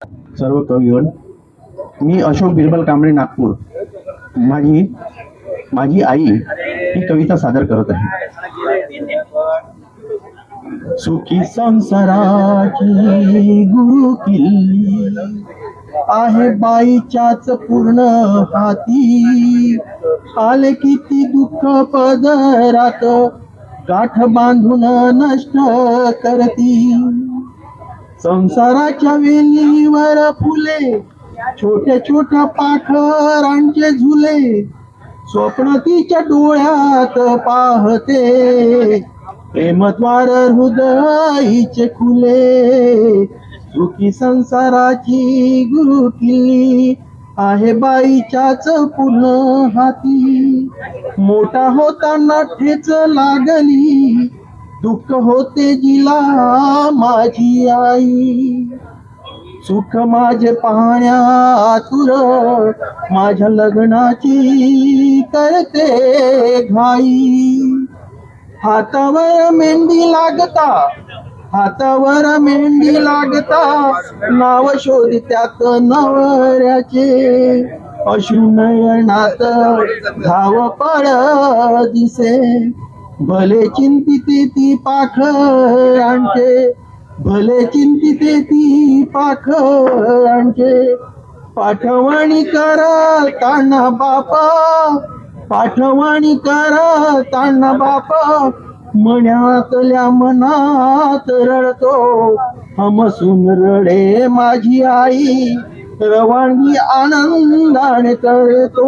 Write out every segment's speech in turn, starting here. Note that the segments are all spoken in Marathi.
सर्व कवीगण. मी अशोक बिरबल कांबळे नागपूर. माझी माझी आई ही कविता सादर करत आहे. सुखी संसाराची गुरु किल्ली आहे बाईच्याच पूर्ण हाती. आले किती दुःख पदरात गाठ बांधून नष्ट करती. संसाराच्या वेलीवर फुले छोट्या छोट्या पाखरांचे झुले स्वप्न तिच्या डोळ्यात पाहते. प्रेमद्वार हृदयीचे खुले सुखी संसाराची गुरु किल्ली आहे बाईच्याच पुन्हा हाती. मोठा होताना ठेच लागली दुःख होते जिला माझी आई. सुख माझे पाहण्यातुर माझ्या लग्नाची करते घाई. हातावर मेंढी लागता हातावर मेंढी लागता नाव शोधित्यात नवऱ्याचे. अश्रुनयनात धाव पळ दिसे. भले चिंतिते ती पाखरांचे भले चिंतिते ती पाखरांचे पाठवणी करा ताना बापा पाठवणी करा ताना बापा मण्यातल्या मनात रडतो. हमसून रडे माझी आई. रवानगी आनंदाने करतो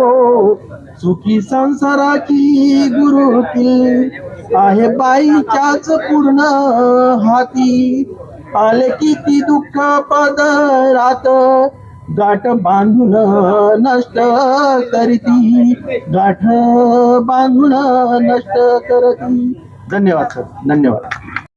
सुखी संसाराची गुरु आहे बाईच्याच पूर्ण हाती. आले किती दुःख पदरात गाठ बांधून नष्ट करती. गाठ बांधून नष्ट करती. धन्यवाद सर. धन्यवाद.